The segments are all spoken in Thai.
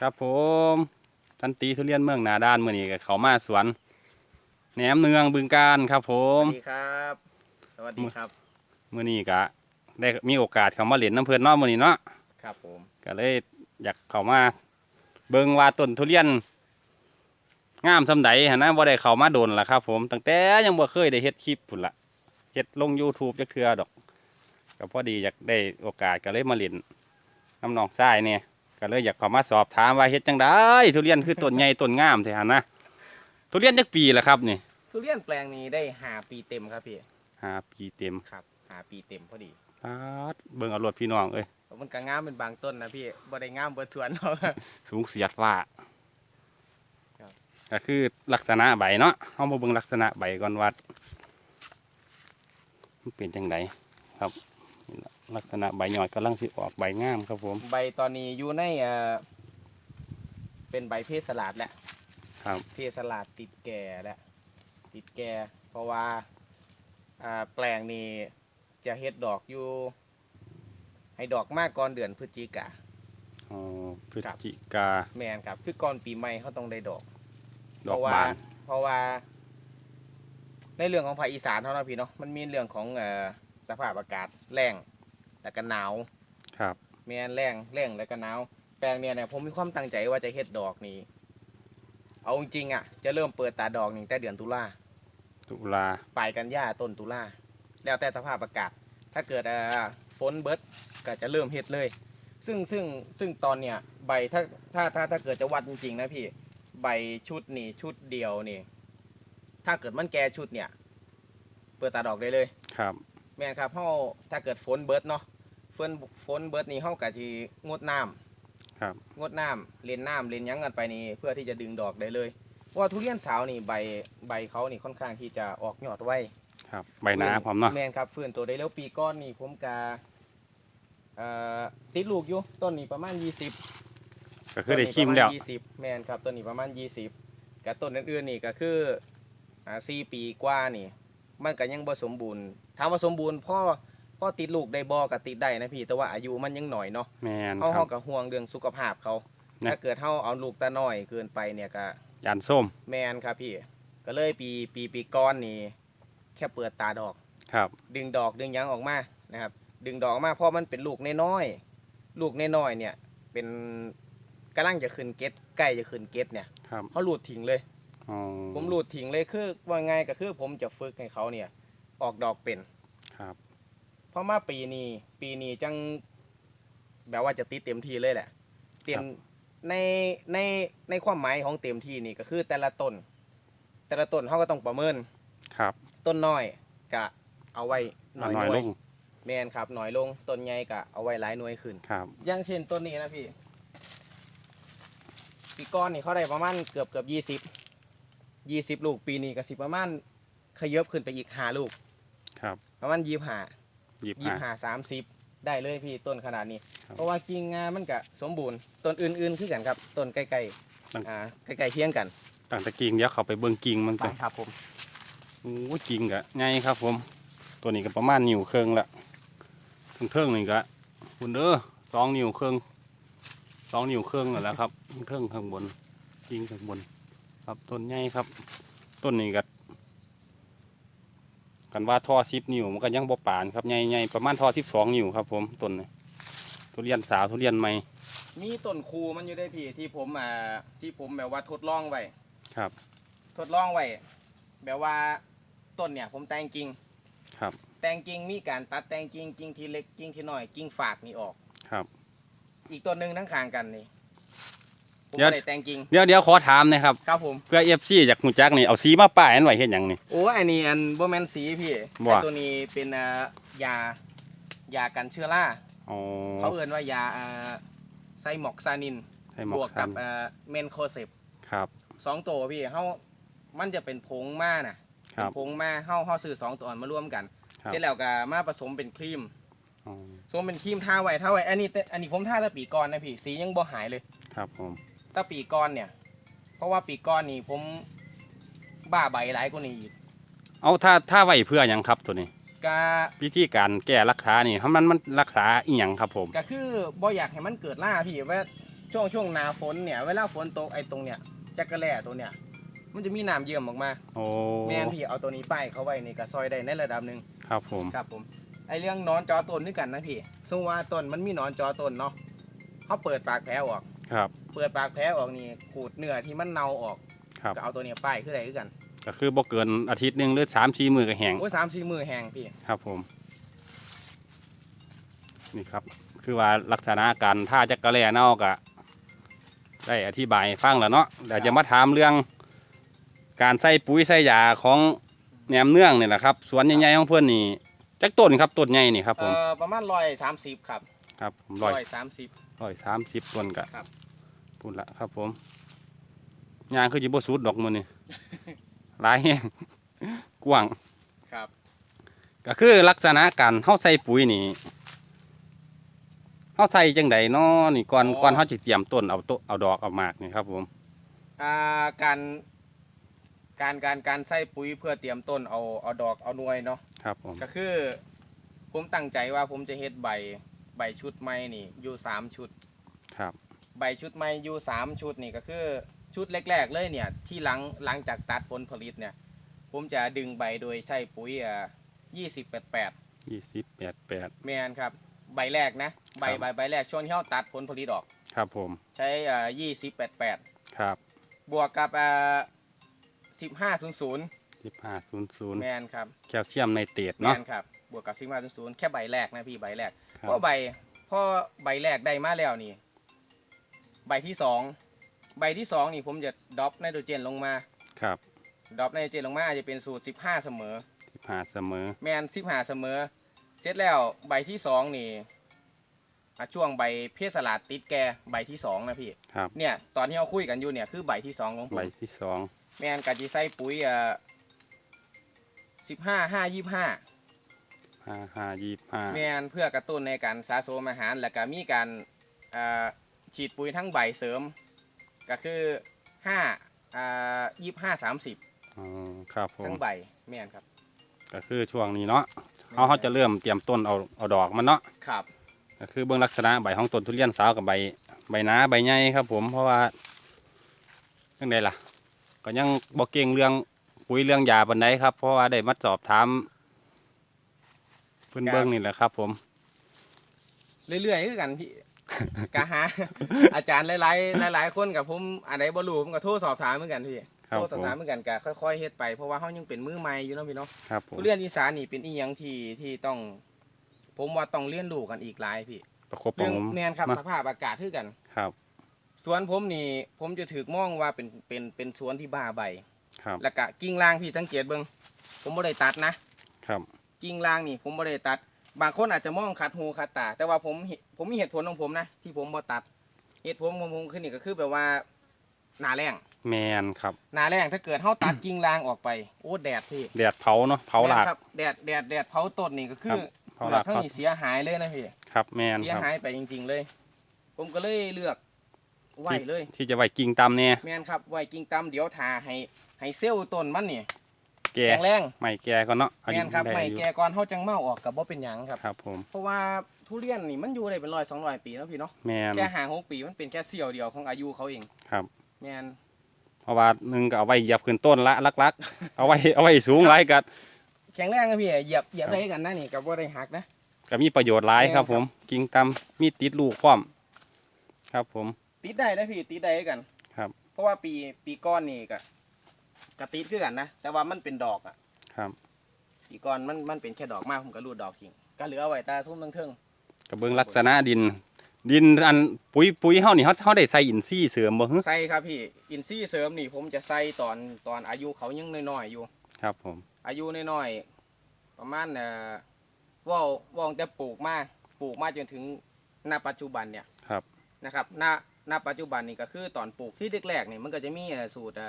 ครับผมทันตีทุเรียนเมืองนาด้านเมื่อนี้ก็เขามาสวนแหนมเนืองบึงการครับ ผสมวัสดีครับ สวัสดีครับ เมื่อนี้ก็ได้มีโอกาสเข้ามาเล่นน้ำเพลินเนอกมื่อนี้เนาะครับผม ก็เลยอยากเข้ามาเบิ่งว่าต้นทุเรียนงามสำใดหนนะบ่ได้เข้ามาโดนล่ะครับ ผมตั้งแต่ยังบ่เคยได้เฮ็ดคลิปพุ่นละเฮ็ดลง YouTube จักเทื่อดอกก็พอดีอยากได้โอกาสก็เลยมาเล่นน้ำหนองทรายเนี่ย ก็เลยอยากเข้ามาสอบถามว่าเฮ็ดจังไดทุเรียนคือต้นใหญ่ต้นงามแท้หั่นนะทุเรียนจักปีละครับนี่ทุเรียนแปลงนี้ได้หาปีเต็มครับพี่ห้าปีเต็มครับหาปีเต็มพอดีปาดเบิ่งเอารถพี่น้องเอ้ยมันก็งามเป็นบางต้นนะพี่บ่ได้งามเบิดสวนหรอก สูงเสียดฟ้าครับ ก็คือลักษณะใบเนาะเอามาเบิ่งลักษณะใบก่อนว่ามันเป็นจังไดครับนี่ ล่ะลักษณะใบหยอดกำลังสิออกใบงามครับผม ใบตอนนี้อยู่ในเอ่อเป็นใบเพศสลัดแหละครับ เพศสลัดติดแก่แหละติดแก่ เพราะว่าอ่าแปลงนี้จะเฮ็ดดอกอยู่ ให้ดอกมากก่อนเดือนพฤศจิกา อ๋อพฤศครับจิกา แมนครับคือก่อนปีใหม่เขาต้องได้ดอก ดอกเพราะว่าบาน เพราะว่า ในเรื่องของภาคอีสานเท่านั้นพี่เนาะมันมีเรื่องของเอ่อสภาพอากาศแรง แล้วก็หนาวครับแม่นแรงแรงแล้วก็หนาวแปลงเนี่ยเนี่ยผมมีความตั้งใจว่าจะเฮ็ดดอกนี้เอาจริงๆอะจะเริ่มเปิดตาดอกนี่แต่เดือนตุลาตุลาปลายกันยาต้นตุลาแล้วแต่สภาพอากาศ ถ้าเกิดเอ่อฝนเบิดก็จะเริ่มเฮ็ดเลย ซึ่งซึ่งซึ่งตอนเนี้ยใบถ้าถ้าถ้าถ้าเกิดจะวัดจริงๆนะพี่ใบชุดนี่ชุดเดียวนี่ ถ้าเกิดมันแก่ชุดเนี่ย เปิดตาดอกได้เลยครับ แม่นครับเฮาถ้าเกิดฝนเบิดเนาะ ฝนฝนเบิดนี่เฮาก็สิงดน้ำครับ งดน้ำเล่นน้ำเล่นหยังกันไปนี่เพื่อที่จะดึงดอกได้เลยเพราะว่าทุเรียนสาวนี่ใบใบเขานี่ค่อนข้างที่จะออกยอดไว ครับ ใบหนาพร้อมเนาะ แม่นครับฟื้นตัวได้แล้วปีก้อนนี่ผมกาเอ่อติดลูกอยู่ต้นนี้ประมาณ 20ก็คือได้ชิมแล้ว ต้นนี้ประาณ20 แม่นครับต้นนี้ประมาณ 20 กับต้นอื่นๆนี่ก็คืออ่า4ปีกว่านี่ มันก็ยังบ่สมบูรณ์ถามว่าสมบูรณ์พ่อ พ่อติดลูกได้บ่ก็ติดได้นะพี่ แต่ว่าอายุมันยังหน่อยเนาะแมนเฮาครัเฮาบ ก็ห่วงเรื่องสุขภาพเขา นะ ถ้าเกิดเฮาเอาลูกตาน้อยเกินไปเนี่ยก็ยานส้มแมนครับพี่ ก็เลยปีปีปีก้อนนี่แค่เปิดตาดอก ครับ ดึงดอกดึงหยังออกมานะครับ ดึงดอกออกมาเพราะมันเป็นลูกน้อยๆลูกน้อยๆเนี่ย เป็นกำลังจะขึ้นเก็ตใกล้จะขึ้นเก็ตเนี่ยครับเขาหลุดทิ้งเลย อ๋อผมหลุดทิ้งเลยคือว่าไงก็คือผมจะฝึกให้เขาเนี่ย ออกดอกเป็นครับเพราะมาปีนี้ปีนี้จังแบบว่าจะติดเต็มที่เลยแหละ เต็มในในในความหมายของเต็มที่นี่ก็คือแต่ละต้น แต่ละต้นเขาก็ต้องประเมินครับ ต้นน้อยกะเอาไว้หน่เอาอยหน่อยหน่ลวยงแมนครับหน่อยลงต้นใหญ่กะเอาไว้หลายหน่วยขึ้นครับอย่างเช่นต้นนี้นะพี่ปีก้อนนี่เขาได้ประมาณเกือบเกือบยี่สิบยี่สิบลูกปีนี้ก็สิประมาณขยับขึ้นไปอีกห้าลูก ครับ ประมาณยี่ห้า หยิบยี่มา ห้าสามสิบได้เลยพี่ต้นขนาดนี้ ครับเพราะว่ากิ่งงามันก็สมบูรณ์ต้นอื่นๆคือกันครับต้นใกล้ตั้งๆอ่าใกล้ๆเที่ยงกันตั้งแต่กิ่งเดี๋ยวเขาไปเบิ่งกิ่งมันไปก่อนครับผมโอ้ยกิ่งกะใหญ่ครับผม ตัวนี้ก็ประมาณนิ้วครึ่งละถึงเทิงนี่ก็คุณเด้อสองนิ้วครึ่งสองนิ้วครึ่งนั่นแหละครับเทิงข้างบนกิ่งข้างบน ครับต้นใหญ่ครับ ต้นนี้ก็ กันว่าท่อสิบนิ้วมันก็ยังบ่ปานครับใหญ่ๆประมาณท่อสิบสองนิ้วครับผมต้นนี้ทุเรียนสาวทุเรียนใหม่มีต้นคูมันอยู่ได้พี่ที่ผมอ่าที่ผมแบบว่าทดลองไว้ครับ ทดลองไว้แบบว่าต้นเนี่ย ผมแต่งกิ่งครับ แต่งกิ่งมีการตัดแต่งกิ่งกิ่งที่เล็กกิ่งที่น้อยกิ่งฝากนี่ออกครับ อีกต้นหนึ่งทั้งข้างกันนี่ ผมเดี๋ยวก็ได้แต่งกิ่งเดี๋ยวเดี๋ยวขอถามหนะครับ ครับผม เพื่อเอฟซีจากหูจักนี่เอาสีมาป้ายอันไว้เห็นอย่างนี่ โอ้อันนี้อันบ่แมนสีพี่บ่แต่ตัวนี้เป็นอ่ายายากันเชื้อราอ๋อเขาเอ่นว่ายาอ่าไซมอกซานิน ให้หมบอวกกกักับบอ่าเมนโคเซปครับ สองตัวพี่เขามันจะเป็นผงมาน่ะครัเป็นบผงมาเฮาเฮาซื้อสองตัวมารวมกัน ครับ เสร็จแล้วก็มาผสมเป็นครีมอ๋อผสมเป็นครีมทาไว้ทาไว้อันนี้แต่อันนี้ผมทาแต่ปีก่อนนะพี่สียังบ่หายเลย ครับผม แต่ปีก่อนเนี่ย เพราะว่าปีก่อนนี่ผมบ้าใบหลายกว่านี้อีกเอาถ้าถ้าไว้เพื่อหยังครับตัวนี้ก็วิธีการแก้รักษานี่มันมันรักษาอีหยังครับผม ก็คือบ่อยากให้มันเกิดล่าพี่ว่าช่วงช่วงหนาฝนเนี่ย เวลาฝนตกไอ้ตรงเนี้ยจักระแล่ตัวเนี้ยมันจะมีน้ำเยื่อมออกมาโอ้แม่นพี่เอาตัวนี้ป้ายเขาไว้นี่ก็ซอยได้ในระดับหนึ่งครับผม ครับผมไอ้เรื่องหนอนจอต้นนี่กันนะพี่สมมุติว่าต้นมันมีหนอนจอต้นเนาะเขาเปิดปากแผลออก ครับ เปิดปากแผลออกนี่ขูดเนื้อที่มันเน่าออกครับ ก็เอาตัวเนี้ยป้ายขึ้นได้คือกันก็คือบ่เกินอาทิตย์หนึงหรือสามสี่มื้อก็แห้งโอ้ยสามสี่มือแห้งพี่ครับผม นี่ครับ คือว่าลักษณะการท่าจักระแลเน่ากะได้อธิบายให้ฟังแล้วเนาะเดี๋ยวจะมาถามเรื่อง การใส่ปุ๋ยใส่ยาของแหนมเนื่องนี่แหละครับสวนใหญ่ๆของเพื่อนนี่จักต้นครับต้นใหญ่นี่ครับผมเอ่อประมาณร้อยสามสิบครับครับผมร้อยสามสิบ ร้อยสามสิบต้นกะครับพูดละครับผมยางคือจิบสูดดอกมือนี่หลายแห้งกว้างครับ ก็คือลักษณะการเฮาใส่ปุ๋ยนี่เฮาใส่จังไดเนาะนี่ก่อนก่อนเฮาสิเตรียมต้นเอาต้นเอาดอกเอาหมากนี่ครับผม อ่าการการการการใส่ปุ๋ยเพื่อเตรียมต้นเอาเอาดอกเอาหน่วยเนาะ ครับผม ก็คือผมตั้งใจว่าผมจะเฮ็ดใบ ใบชุดใหม่นี่อยู่สามชุด ครับ ใบชุดใหม่อยู่สามชุดนี่ก็คือชุดแรกๆเลยเนี่ยที่หลังหลังจากตัดผลผลิตเนี่ยผมจะดึงใบโดยใช้ปุ๋ยอ่ายี่สิบแปดแปดยี่สิบแปดแปด แมนครับใบแรกนะใบครับ ใบใบแรกช่วงที่เขาตัดผลผลิตออกครับผม ใช้อ่ายี่สิบแปดแปดครับบวกกับอ่าสิบห้าศูนย์ศูนย์สิบห้าศูนย์ศูนย์แมนครับ แคลเซียมไนเตรตแมเนาะนครับ บวกกับสิบห้าศูนย์ศูนย์แค่ใบแรกนะพี่ใบแรก ครับเพราะใบพอใบแรกได้มาแล้วนี่ ใบที่สองใบที่สองนี่ผมจะดรอปไนโตรเจนลงมาครับดรอปไนโตรเจนลงมาอาจจะเป็นสูตรสิบห้าเสมอ สิบห้าเสมอ แมนสิบห้าเสมอ เสร็จแล้วใบที่สองนี่อะช่วงใบเพศสลัดติดแกใบที่สองนะพี่ ครับ เนี่ยตอนที่เราคุยกันอยู่เนี่ยคือใบที่สองของผใบมที่สองแมนกะจิใส่ปุ๋ยอะสิบห้าห้ายี่ห้า ห้าห้ายี่ห้าแมนเพื่อกระตุ้นในการสะสมอาหาร และก็มีการอ่าฉีดปุ๋ยทั้งใบเสริม ก็คือห้าอ่ายี่ห้าสามสิบอ๋อครับผมทั้งใบแมนครับ ก็คือช่วงนี้เนาะเขาเขาจะเริ่มเตรียมต้นเอาเอาดอกมันเนาะครับ ก็คือเบื้องลักษณะใบของต้นทุเรียนสาวกับใบใบหนาใบใหญ่ครับ ผมเพราะว่าจังไดล่ะ ก็ยังบอกเก่งเรื่องปุ๋ยเรื่องยาปันไดครับ เพราะว่าได้มาสอบถาม เพื่อนเบิ้งนี่แหละครับ ผม เรื่อยๆคือกันพี่ กะหา อาจารย์หลายๆหลายๆคนกับผมอันใดบ่รู้ผมก็โทรสอบถามเหมือนกันพี่ครับโทรสอบผมถามเหมือนกันกะค่อยๆเฮ็ดไปเพราะว่าเฮายังเป็นมือใหม่อยู่เนาะพี่เนาะครับผมทุเรียนอีสานนี่เป็นอีหยังที่ที่ต้อง ผมว่าต้องเรียนรู้กันอีกหลายพี่ประคบปเรื่ระองหงมแม่นครับมาสภาพอากาศคือกัน ครับ สวนผมนี่ ผมจะถือมองว่าเป็นเป็นเป็นสวนที่บ้าใบ ครับ แล้วก็กิ่งล่างพี่สังเกตเบิ่งผมบ่ได้ตัดนะครับ กิ่งล่างนี่ผมบ่ได้ตัด บางคนอาจจะมองขัดหูขัดตา แต่ว่าผมเห็นผมมีเหตุผลของผมนะที่ผมบ่ตัด เหตุผลของผมคือนี่ก็คือแบบว่าหนาแรงแมนครับหนาแรงถ้าเกิดเฮาตัดกิ่งล่างออกไปโอ้แดดพี่แดดเผาเนาะเผาหลากแม่นครับแดดแดดแดดเผาต้นนี่ก็คืครัอบเผาเปหลือลากกทั้งครับนี้เสียหายเลยนะพี่ครับแมนเสียครับหายไปจริง ๆ เลย ผมก็เลยเลือกไว้เลย ที่จะไว้กิ่งตามเนี่ยแม่นครับไว้กิ่งต่ำเดี๋ยวทาให้ให้เซลล์ต้นมันนี่ แก่แข็งแรงไม่แก่ก็เนาะอายุแม่นครับด้ไม่อายุแก่ก่อนเฮาจังเมาออกกับบ่เป็นหยังครับ ครับผมเพราะว่าทุเรียนนี่มันอยู่ได้เป็นร้อยสองร้อยปีเนาะพี่เนาะแมนแค่ห่างหกปีมันเป็นแค่เสี้ยวเดียวของอายุเขาเองครับ แม่น เพราะว่าหนึ่งก็เอาไว้เหยียบขึ้นต้นละลักๆ เอาไว้เอาไว้สูงหลายกัดแข็งแรงนะพี่เหยียบเหยียบครับได้กันนะนี่กับบ่ได้หักนะ ก็มีประโยชน์หลายแม่นครับครับ ผมกิ่งตามมีติดลูกพร้อมครับผม ติดได้นะพี่ติดได้กันครับ เพราะว่าปีปีก้อนนี่ก็ กระติดคือกันนะแต่ว่ามันเป็นดอกอะครับปีก้อนมันมันเป็นแค่ดอกมากผมก็รูดดอกทิ้งก็เหลือเอาไว้ตาทุ่มทั้งเทิงก็เบิ่งลักษณะดิน ดินอันปุ๋ยปุ๋ยเฮานี่เฮาเฮาได้ใส่อินทรีย์เสริมบ่ฮึใส่ครับพี่อินซี่เสริมนี่ ผมจะใส่ตอนตอนอายุเขายังน้อยๆอยู่ ครับผม อายุน้อยๆประมาณเอ่อว่าวว่าวตั้งแต่ปลูกมาปลูกมาจนถึงณปัจจุบันเนี่ยครับ นะครับณณปัจจุบันนี่ก็คือตอนปลูกที่แรกๆเนี่ยมันก็จะมีเอ่อสูตร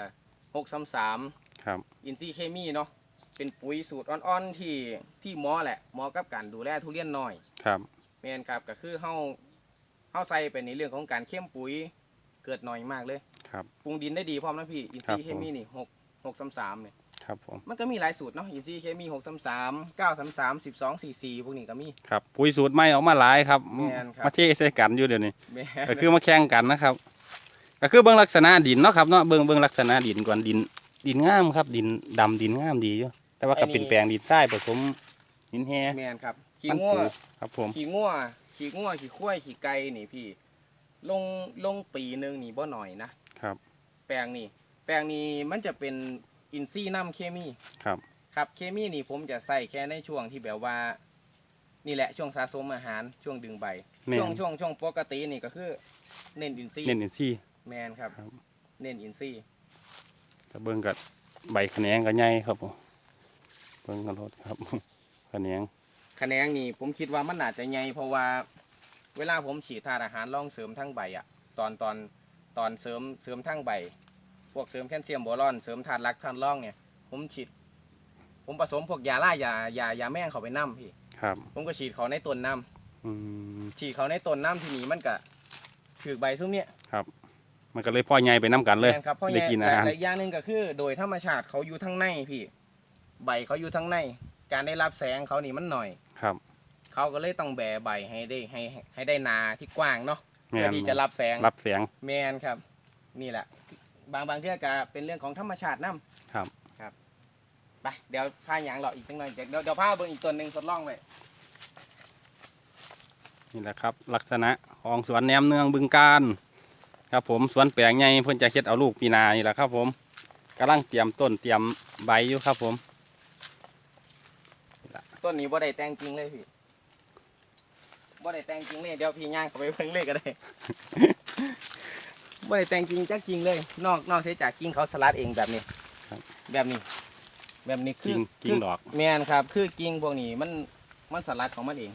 หกสามสามครับ อินทรีย์เคมีเนาะเป็นปุ๋ยสูตรอ่อนๆที่ที่เหมอแหละเหมอกับการดูแลทุเรียนน้อยครับแม่นครับก็คือเฮาเฮาใส่ไปในเรื่องของการเข้มปุ๋ยเกิดน้อยมากเลยครับ ปรุงดินได้ดีพร้อมนะพี่อินทรีย์ครับผมเคมีนี่หกหกสามสามเนี่ยครับผมมันก็มีหลายสูตรเนาะอินซีเคมีหกสามสามเก้าสามสามสิบสองสี่สี่พวกนี้ก็มี ครับปุ๋ยสูตรใหม่ออกมาหลายครับแม่นครับ มาเทใส่กันอยู่เดี๋ยวนี้แม่ก็คือมาแข่งกันนะครับ ก็คือเบื้องลักษณะดินเนาะครับเนาะเบื้องเบื้องลักษณะดินก่อนดิน ดินงามครับ ดินดำดินงามดีอยู่แต่ว่าก็เป็นแปลงดินทรายผสมหินแฮแมนครับขี้มันงัวปูครับผม ขี้งัวขี้งัวขี้ข้วยขี้ไก่นี่พี่ ลงลงปีหนึ่งนี่บ่หน่อยนะครับ แปลงนี่แปลงนี้มันจะเป็นอินซีย์น้ำเคมีครับ ครับเคมีนี่ผมจะใส่แค่ในช่วงที่แบบว่า นี่แหละช่วงสะสมอาหารช่วงดึงใบ แม่น ช่วงช่วงช่วงปกตินี่ก็คือ เน้นอินซีย์เน้นอินซี่ แมนครับ ครับ เน้นอินซีย์แต่เบื้องกับใบขะแนงก็ใหญ่ครับผมเบื้องกันรถครับ ขะแนงคะแนนนี่ผมคิดว่ามันน่าจะใหญ่เพราะว่า เวลาผมฉีดธาตุอาหารร่องเสริมทั้งใบอะตอนตอนตอนเสริมเสริมทั้งใบ พวกเสริมแคลเซียมโบรอนเสริมธาตุรักธาตุร่องเนี่ย ผมฉีด ผมผสมพวกยาล่ายายายาแม่งเข้าไปน้ำพี่ ครับ ผมก็ฉีดเขาในต้นน้อืมำฉีดเขาในต้นน้ำทีนี้มันก็ถือใบซุ้มเนี่ย มันก็เลยพ่อใหญ่ไปน้กันเลย แม่นครับเพราะได้แย่กินอาหาร และอีกอย่างหนึ่งก็คือ โดยธรรมชาติเขาอยู่ทั้งในพี่ ใบเขาอยู่ทั้งใน การได้รับแสงเขานี่มันหน่อย ครับเขาก็เลยต้องแบใบให้ได้ให้ให้ได้นาที่กว้างเนาะแม่เพื่อนที่จะรับแสง รับเสียงแมนครับ นี่แหละ บางบางเทื่อก็เป็นเรื่องของธรรมชาตินํครับ ครับไปเดี๋ยวพาหยางเราอีกจังหน่อยเดี๋ยวเดี๋ยวเดี๋ยวพาเบิ่งอีกตัวหนึ่งทดลองไว้นี่แหละครับ ลักษณะของสวนแหนมเนืองบึงการ ครับผมสวนแปลงใหญ่เพิ่นจะเฮ็ดเอาลูกปีหนานี่แหละครับ ผมกำลังเตรียมต้นเตรียมใบอยู่ครับ ผมต้นนี้บ่ได้แต่งจริงเลยพี่บ่ได้แต่งจริงเลยเดี๋ยวพี่ย่างเข้าไปเบิ่งเลยก็ได้ บ่ได้แต่งจริงจักจริงเลย นอกนอกเสียจากกิ่งเขาสลัดเองแบบนี้ครับแบบนี้ แบบนี้คืกิ่องกิ่งดอก แมนครับ คือกิ่งพวกนี้มันมันสลัดของมันเอง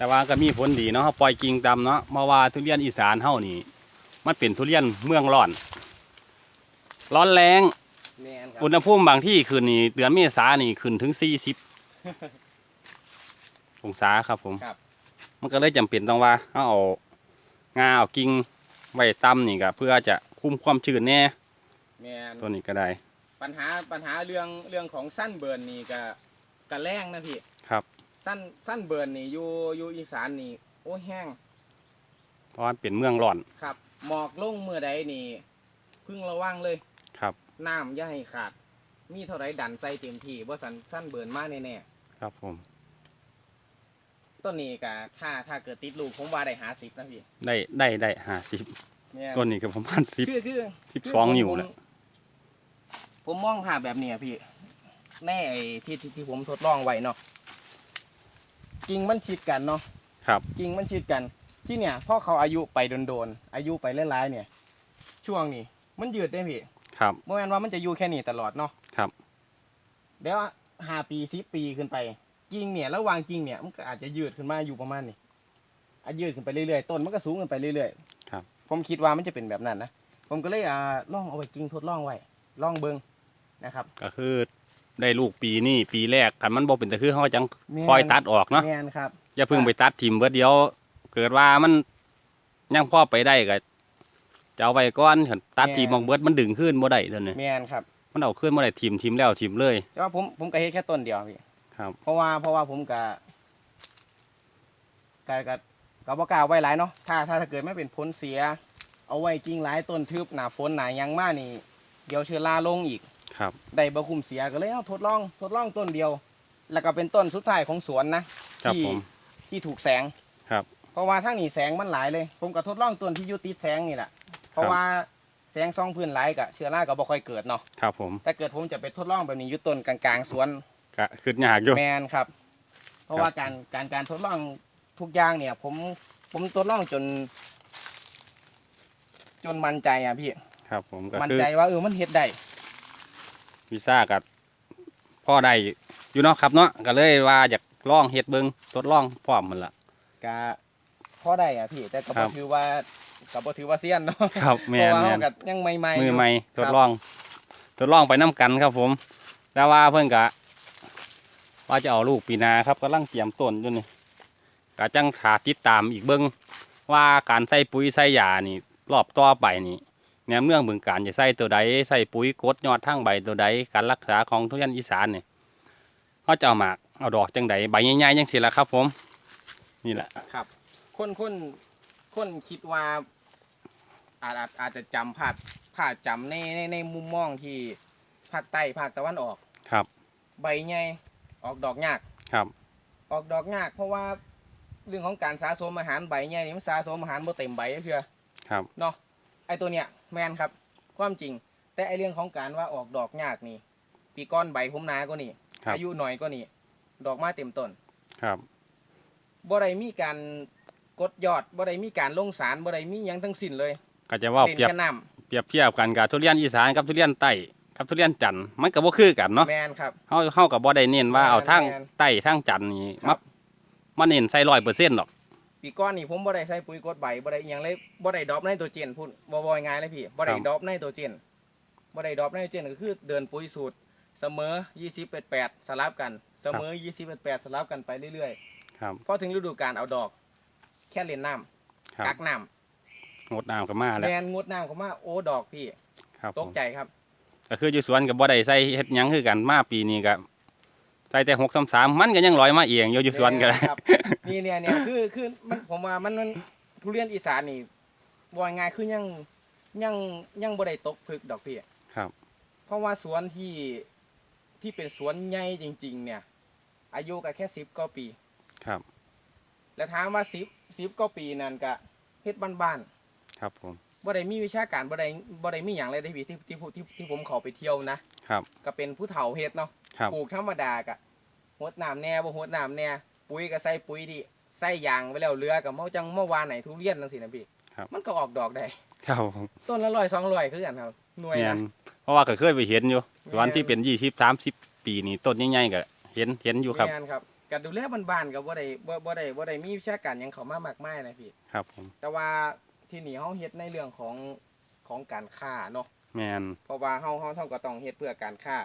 แต่ว่าก็มีผลดีเนาะเราปล่อยกิ่งต่ำเนาะมาว่าทุเรียนอีสานเฮานี่มันเป็นทุเรียนเมืองร้อน ร้อนแรงแมนครัอุณหภูมิบางที่คืนนี่เดือนเมษานี่ขึ้นถึง40องศาครับผมครับมันก็เลยจำเป็นต้องว่าเอาเอางาเอากิ่งไว้ต่ำนี่ก็เพื่อจะคุมความชื้นแน่แมนตัวนี้ก็ได้ ปัญหาปัญหาเรื่องเรื่องของสั้นเบิร์นนี่ก็กระแรงนะพี่ครับ สั้นสั้นเบิร์นนี่อยู่อยู่อีสานนี่โอ้ยแห้งเพราะว่าเป็นเมืองร้อนครับ หมอกลงเมื่อใดนี่พึ่งระวังเลยครับ น้ำอย่าให้ขาด มีเท่าไรดันใส่เต็มที่ว่าสันสั้นเบิร์นมากแน่ครับผมๆต้นนี้ก็ถ้าถ้าเกิดติดลูกผมว่าได้หาสิบนะพี่ได้ได้ได้ห้าสิบเนี่ย ต้นนี้ก็ประมาณสิบ คือคือสิบสองนิ้วแหละผมมองภาพแบบเนี้ยพี่ แน่ไอ้ที่ที่ที่ผมทดลองไว้เนาะ กิ่งมันชิดกันเนาะครับกิ่งมันชิดกัน ที่เนี่ยพอเขาอายุไปโดนๆอายุไปหลายๆเนี่ย ช่วงนี้มันยืดได้พี่ครับเมื่อวานว่ามันจะอยู่แค่นี้ตลอดเนาะครับ เดี๋ยวห้าปีสิบปีขึ้นไปกิ่งเนี่ยระหว่างกิ่งเนี่ยมันก็อาจจะยืดขึ้นมาอยู่ประมาณนี้อาจยืดขึ้นไปเรื่อยๆต้นมันก็สูงขึ้นไปเรื่อยๆครับ ผมคิดว่ามันจะเป็นแบบนั้นนะผมก็เลยอ่าลองเอาไว้กิ่งทดลองไว้ลองเบิ่งนะครับ ก็คือ ได้ลูกปีนี้ปีแรกคันมันบ่เป็นแต่คือเขาจังแม่น คอยตัดออกเนาะแมนครับ อย่าเพิ่งไปตัดทิมเบิดเดียว เกิดว่ามันยังพอไปได้ก็จะเอาไว้ก่อนคันตัดทีมองเบิดมันดึงขึ้นบ่ได้เท่านี้แมนครับมันเอาขึ้นบ่ได้ทีมทีมแล้วทีมเลย แต่ว่าผมผมก็เฮ็ดแค่ต้นเดียวพี่ครับ เพราะว่าเพราะว่าผมกะกะกะกะบ่กล้าไว้หลายเนาะถ้าถ้าถ้าเกิดไม่เป็นผลเสีย เอาไว้กิ่งหลายต้นทึบหนาฝนหนาหยังมากนี่ เดี๋ยวเชื้อราลงอีก ครับได้บ่คุ้มเสียก็เลยเอาทดลองทดลองต้นเดียว แล้วก็เป็นต้นสุดท้ายของสวนนะครับที่ผมที่ถูกแสง ครับ เพราะว่าทางนี้แสงมันหลายเลย ผมก็ทดลองต้นที่อยู่ติดแสงนี่แหละเพราะว่าแสงซองพื้นหลายกะเชื้อราก็บ่ค่อยเกิดเนาะครับผมถ้าเกิดผมจะไปทดลองแบบนี้อยู่ต้นกลางๆสวนก็ขึ้นยากอยู่ แมนครับ เพราะครับว่าการการการทดลองทุกอย่างเนี่ย ผมผมทดลองจน จนมั่นใจอะพี่ ครับผมก็มั่นคือใจว่าเออมันเฮ็ดได้ วีซ่ากับพ่อได้อยู่เนาะครับเนาะก็เลยว่าอยากลองเฮ็ดเบิ่งทดลองพร้อมมันละ กะพอได้อะพี่แต่ก็ครับบถือว่าก็บ่ถือว่าเซียนเนาะครับเพแม่ราะนว่าแม่เฮานก็ยังใหม่ๆมือยู่ใหม่ทครัดบลอง ทดลองไปน้ำกันครับผม แล้วว่าเพิ่นกะ ว่าจะเอาลูกปีหนาครับกำลังเตรียมต้นอยู่นี่กะจังขาติดตามอีกเบิ่งว่าการใส่ปุ๋ยใส่ยานี่ รอบต่อไปนี่ แหนมเมืองบึงการจะใส่ตัวใดใส่ปุ๋ยกดยอดทั้งใบตัวใดการรักษาของทุเรียนอีสานเนี่ยเขาจะเอาหมากเอาดอกจังใดใบใหญ่ๆจังสิละครับ ผม นี่แหละครับ คนคนคนคิดว่าอาจอาจอาจจะจำพลาดพลาดจำในในในมุมมองที่ภาคใต้ภาคตะวันออกครับ ใบใหญ่ออกดอกยากครับ ออกดอกยาก เพราะว่าเรื่องของการสะสมอาหารใบใหญ่นี่มันสะสมอาหารบ่เต็มใบเพื่อครับเนาะ ไอตัวเนี้ยแมนครับ ความจริง แต่ไอเรื่องของการว่าออกดอกยากนี่ ปีก้อนใบผมหนาก็นี่ครับ อายุหน่อยก็นี่ ดอกไม้เต็มต้นครับ บ่ได้มีการกดยอดบ่ได้มีการลงสารบ่ได้มีหยังทั้งสิ้นเลยก็จะเว่าเล่นเปรียบแค่น้เปรียบเทียบกันกับทุเรียนอีสานกับทุเรียนใต้กับทุเรียนจันทร์มันก็บ่คือกันเนาะำแมนครับ เฮาเฮากับบ่ได้เน้นว่าแม่นเอาทั้งแม่นใต้ทั้งจันทร์นี่ครัมาบ มาเน้นใส่ร้อยเปอร์เซ็นต์หรอก ปีก้อนนี่ผมบ่ได้ใส่ปุ๋ยกดใบบ่ได้อิหยังเลยบ่ได้ดรอปไนโตรเจนพูดบ่บ่ง่ายเลยพี่บ่ได้ดรอปไนโตรเจนบ่ได้ดรอปไนโตรเจนก็คือเดินปุ๋ยสูตรเสมอ20 8สลับกันเสมอ20 8สลับกันไปเรื่อยครับๆพอถึงฤดูกาลเอาดอก แค่เล่นน้ำครับกักน้งดน้ำก็มาำแล้วแมนงดน้ำเข้ามาโอ้ดอกพี่ครับตผกมใจครับก็คืออยู่สวนก็บ่ได้ใส่เฮ็ดหยังคือกันมาปีนี้ก็ ใส่แต่633มันก็ยังลอยมาเองอยู่อยู่สวนก็ได้แม่ครับนี่เนี่ยเนี่ยคือคือมันผมว่ามันมันทุเรียนอีสานนี่บ่ง่ายคือยังยังยังบ่ได้ตกผึกดอกพี่ครับ เพราะว่าสวนที่ที่เป็นสวนใหญ่จริง ๆ เนี่ย อายุก็แค่สิบกว่าปีครับ แล้วถามว่าสิบสิบกว่าปีนั่นก็เฮ็ดบ้านครับผมๆบ่ได้มีวิชาการบ่ได้บ่ได้มีหยังเลยได้พี่ที่ที่ที่ที่ผมเข้าไปเที่ยวนะครับ ก็เป็นผู้เฒ่าเฮ็ดเนาะ ครับ ปลูกธรรมดาก็หดน้ำแหน่บ่หดน้ำแหน่ปุ๋ยก็ใส่ปุ๋ยดิใส่ยางไว้แล้วเรือก็เมาจังเมื่อวานไหนทุเรียนจังซี่นะพี่ครับ มันก็ออกดอกได้ ครับผมต้นละ100 200คือกันครับ หน่วยแม่นะ นเพราะว่าก็เคยไปเห็นอยู่แม่นสวนที่เป็น20 30ปีนี่ต้นใหญ่ๆก็เห็นเห็นอยู่ครับ แม่นครับก็ดูแลบ้านๆก็บ่ได้บ่บ่ได้บ่ได้มีวิชาการหยังเข้ามามากมายนะพี่ ครับผมแต่ว่าที่นี่เฮาเฮ็ดในเรื่องของของการค้าเนาะ แม่นเพราะว่าเฮาเฮาเฮาก็ต้องเฮ็ดเพื่อการค้า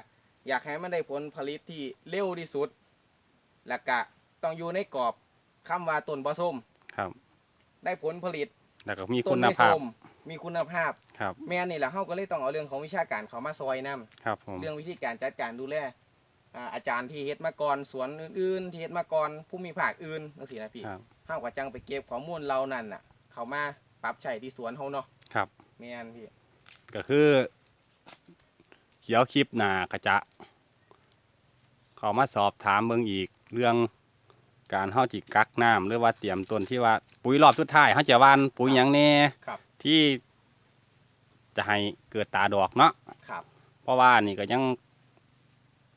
อยากให้มันได้ผลผลิตที่เร็วที่สุด แล้วก็ต้องอยู่ในกรอบคำว่าต้นบ่ส้มครับ ได้ผลผลิตแล้วก็มีต้คุนณไม่ภาพส้มมีคุณภาพครับแม่นนี่แหละเฮาก็เลยต้องเอาเรื่องของวิชาการเข้ามาซอยนํครับผมเรื่องวิธีการจัดการดูแลอ่าอาจารย์ที่เฮ็ดมาก่อนสวนอื่นๆที่เฮ็ดมาก่อนผู้มีภาคอื่นจังซี่นะพี่ครับเฮาก็จังไปเก็บข้อมูลเรานั่นน่ะ เข้ามาปรับใช้ที่สวนเฮาเนาะครับแม่นพี่ก็คือ เขียวคลิปหนากระจะเขามาสอบถามเบิ่งอีกเรื่องการเฮาจิกักน้ำหรือว่าเตรียมต้นที่ว่าปุ๋ยรอบสุดท้ายเฮาจะหว่านปุ๋ยหยังแน่ครับ ที่จะให้เกิดตาดอกเนาะครับ เพราะว่านี่ก็ยัง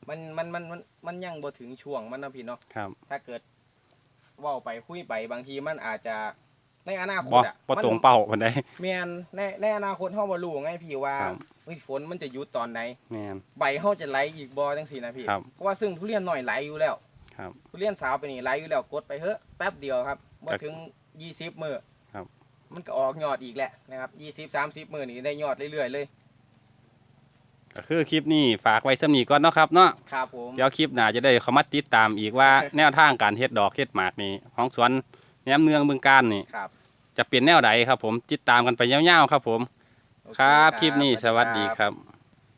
มันมันมันมันมันยังบ่ถึงช่วงมันเนาะพี่เนาะ ครับ ถ้าเกิดเว้าไปคุยไปบางทีมันอาจจะ ในอนาคบ่ตอะบ่มันตรงเป้าปานใด แม่นในในอนาคตเฮาบ่รู้ไงพี่ว่าครับ เฮ้ยฝนมันจะหยุดตอนไหน แม่น ใบเฮาจะไหลอีกบ่จังซี่นะพี่ ครับ เพราะว่าซึ่งทุเรียนหน่อยไหลอยู่แล้ว ครับ ทุเรียนสาวไปนี่ไหลอยู่แล้วกดไปเถอะแป๊บเดียวครับบ่ครับถึง20มื้อครับ มันก็ออกยอดอีกแหละนะครับ20 30มื้อนี่ได้ยอดเรื่อยๆเลยก็คือคลิปนี้ฝากไว้สำนีก่อนเนาะครับเนาะ ครับผมเดี๋ยวคลิปหน้าจะได้เข้ามาติดตามอีกว่า แนวทางการเฮ็ดดอกเฮ็ดหมากนี่ของสวนแหนมเนืองบึงการนี่ ครับ จะเป็นแนวใดครับผมติดตามกันไปยาวๆครับผมโอเครับคลิปนี้สวัสดีครับครับ